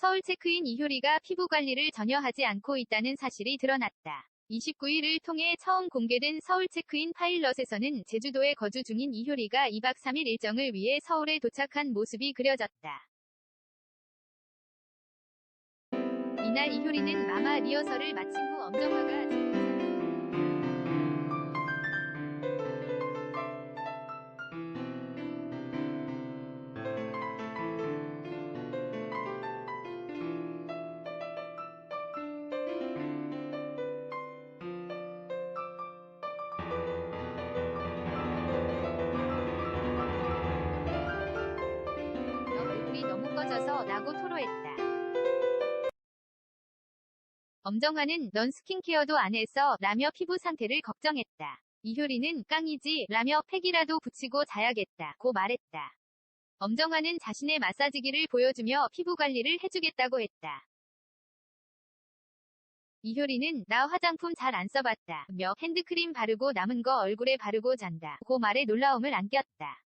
서울 체크인 이효리가 피부 관리를 전혀 하지 않고 있다는 사실이 드러났다. 29일을 통해 처음 공개된 서울 체크인 파일럿에서는 제주도에 거주 중인 이효리가 2박 3일 일정을 위해 서울에 도착한 모습이 그려졌다. 이날 이효리는 마마 리허설을 마친 후 엄정화가 꺼져서 라고 토로했다. 엄정화는 넌 스킨케어도 안 해서 라며 피부 상태를 걱정했다. 이효리는 깡이지 라며 팩이라도 붙이고 자야겠다 고 말했다. 엄정화는 자신의 마사지기를 보여주며 피부 관리를 해주겠다고 했다. 이효리는 나 화장품 잘 안 써봤다 며 핸드크림 바르고 남은 거 얼굴에 바르고 잔다 고 말에 놀라움을 안겼다.